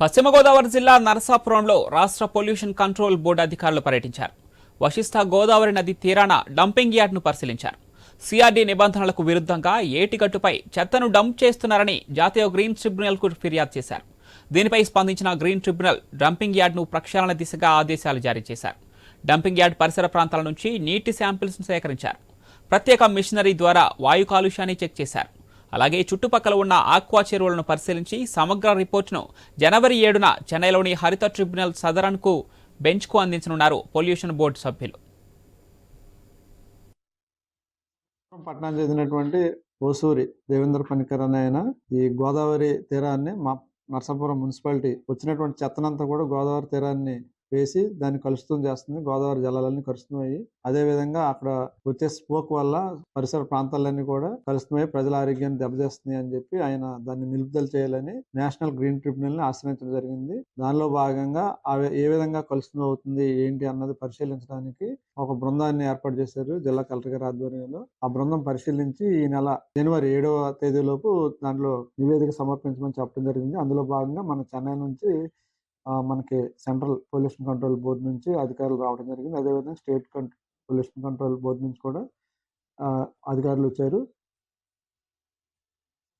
పశ్చిమ గోదావరి జిల్లా నరసాపురంలో రాష్ట్ర పొల్యూషన్ కంట్రోల్ బోర్డు అధికారులు పర్యటించారు. వశిష్ఠ గోదావరి నది తీరాన డంపింగ్ యార్డ్ను పరిశీలించారు. సిఆర్డీ నిబంధనలకు విరుద్ధంగా ఏటిగట్టుపై చెత్తను డంప్ చేస్తున్నారని జాతీయ గ్రీన్ ట్రిబ్యునల్కు ఫిర్యాదు చేశారు. దీనిపై స్పందించిన గ్రీన్ ట్రిబ్యునల్ డంపింగ్ యార్డ్ను ప్రక్షాళన దిశగా ఆదేశాలు జారీ చేశారు. డంపింగ్ యార్డ్ పరిసర ప్రాంతాల నుంచి నీటి శాంపిల్స్ను సేకరించారు. ప్రత్యేక మిషనరీ ద్వారా వాయు కాలుష్యాన్ని చెక్ చేశారు. అలాగే చుట్టుపక్కల ఉన్న ఆక్వా చెరువులను పరిశీలించి సమగ్ర రిపోర్టును జనవరి ఏడున చెన్నైలోని హరిత ట్రిబ్యునల్ సదరన్కు బెంచ్కు అందించనున్నారు పొల్యూషన్ బోర్డు సభ్యులు. పట్టణం చెందినటువంటి ఓసూరి దేవేంద్ర పనికర్ అనే ఆయన ఈ గోదావరి తీరాన్ని మా నర్సాపురం మున్సిపాలిటీ వచ్చినటువంటి చెత్తనంతా కూడా గోదావరి తీరాన్ని వేసి దాన్ని కలుషితం చేస్తుంది. గోదావరి జలాలన్నీ కలుషితమయ్యి అదేవిధంగా అక్కడ వచ్చే స్మోక్ వల్ల పరిసర ప్రాంతాలన్నీ కూడా కలుషితమై ప్రజల ఆరోగ్యాన్ని దెబ్బతీస్తుంది అని చెప్పి ఆయన దాన్ని నిలుపుదల చేయాలని నేషనల్ గ్రీన్ ట్రిబ్యునల్ని ఆశ్రయించడం జరిగింది. దానిలో భాగంగా ఏ విధంగా కలుషితం అవుతుంది ఏంటి అన్నది పరిశీలించడానికి ఒక బృందాన్ని ఏర్పాటు చేశారు జిల్లా కలెక్టర్ గారి ఆధ్వర్యంలో. ఆ బృందం పరిశీలించి ఈ నెల జనవరి ఏడవ తేదీలోపు దాంట్లో నివేదిక సమర్పించమని చెప్పడం జరిగింది. అందులో భాగంగా మన చెన్నై నుంచి మనకి సెంట్రల్ పొల్యూషన్ కంట్రోల్ బోర్డు నుంచి అధికారులు రావడం జరిగింది. అదేవిధంగా స్టేట్ పొల్యూషన్ కంట్రోల్ బోర్డు నుంచి కూడా అధికారులు వచ్చారు.